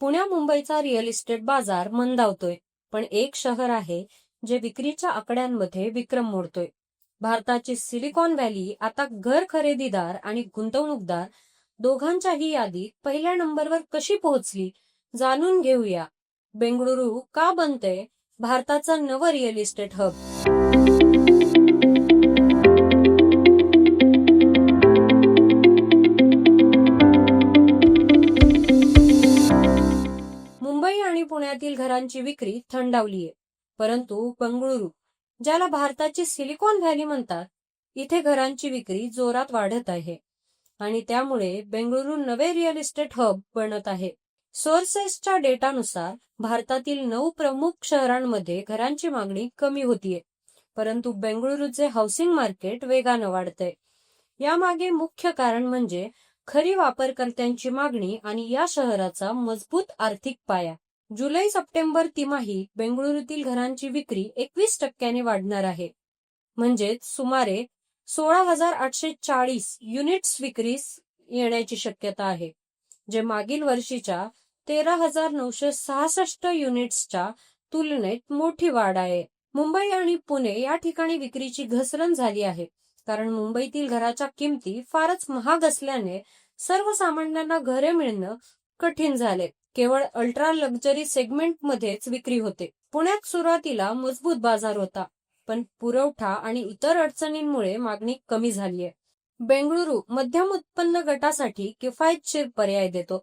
पुण्या मुंबईचा real estate बाजार मंदावतोय पण एक शहर आहे जे विक्रीच्या आकड्यांमध्ये विक्रम मोडतोय. भारताची सिलिकॉन व्हॅली आता घर खरेदीदार आणि गुंतवणूकदार दोघांच्याही यादीत पहिल्या नंबरवर कशी पोहोचली जाणून घेऊया. बेंगळुरू का बनते भारताचं नवं रिअल इस्टेट हब आणि घरांची विक्री थंडावलीये परंतु बंगळुरू ज्याला भारताची सिलिकॉन व्हॅली म्हणतात इथे घरांची विक्री जोरात वाढत आहे. आणि त्यामुळे बेंगळुरू नवे रिअल इस्टेट हब बनत आहे. सोर्सेसच्या डेटानुसार भारतातील नऊ प्रमुख शहरांमध्ये घरांची मागणी कमी होतीये. परंतु बेंगळुरूचे हाऊसिंग मार्केट वेगानं वाढतंय. यामागे मुख्य कारण म्हणजे खरी वापरकर्त्यांची मागणी आणि या शहराचा मजबूत आर्थिक पाया. जुलै सप्टेंबर तिमाही बेंगळुरूतील घरांची विक्री एकवीस टक्क्याने वाढणार आहे. म्हणजेच सुमारे सोळा हजार आठशे चाळीस युनिट्स विक्रीस येण्याची शक्यता आहे जे मागील वर्षीच्या तेरा हजार नऊशे सहासष्ट युनिट्सच्या तुलनेत मोठी वाढ आहे. मुंबई आणि पुणे या ठिकाणी विक्रीची घसरण झाली आहे कारण मुंबईतील घराच्या किमती फारच महाग असल्याने सर्वसामान्यांना घरे मिळणं कठीण झाले. केवळ अल्ट्रा लक्झरी सेगमेंटमध्येच विक्री होते. पुण्यात सुरुवातीला मजबूत बाजार होता पण पुरवठा आणि इतर अडचणींमुळे मागणी कमी झालीय बेंगळुरू मध्यम उत्पन्न गटासाठी किफायतशीर पर्याय देतो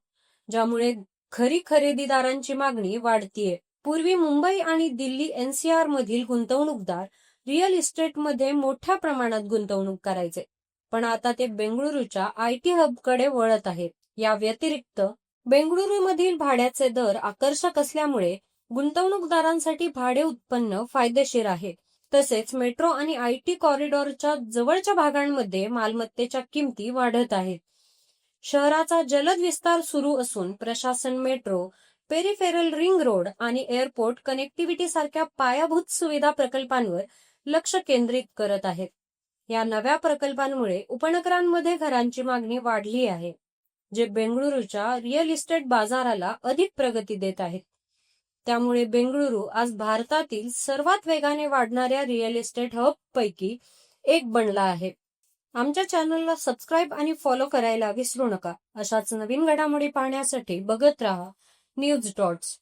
ज्यामुळे खरी खरेदीदारांची मागणी वाढतीये. पूर्वी मुंबई आणि दिल्ली एनसीआर मधील गुंतवणूकदार रिअल इस्टेटमध्ये मोठ्या प्रमाणात गुंतवणूक करायचे पण आता ते बेंगळुरूच्या आय टी हबकडे वळत आहेत. या व्यतिरिक्त बेंगळुरूमधील भाड्याचे दर आकर्षक असल्यामुळे गुंतवणूकदारांसाठी भाडे उत्पन्न फायदेशीर आहे. तसेच मेट्रो आणि आय टी कॉरिडॉरच्या जवळच्या भागांमध्ये मालमत्तेच्या किमती वाढत आहेत. शहराचा जलद विस्तार सुरू असून प्रशासन मेट्रो पेरिफेरल रिंग रोड आणि एअरपोर्ट कनेक्टिव्हिटी सारख्या पायाभूत सुविधा प्रकल्पांवर लक्ष केंद्रित करत आहेत. या नव्या प्रकल्पांमुळे उपनगरांमध्ये घरांची मागणी वाढली आहे. जे बेंगळुरूच्या रिअल इस्टेट बाजाराला अधिक प्रगती देत आहेत. त्यामुळे बेंगळुरू आज भारतातील सर्वात वेगाने वाढणाऱ्या रिअल इस्टेट हब पैकी एक बनला आहे. आमच्या चॅनलला सबस्क्राईब आणि फॉलो करायला विसरू नका. अशाच नवीन घडामोडी पाहण्यासाठी बघत राहा न्यूज डॉट्स.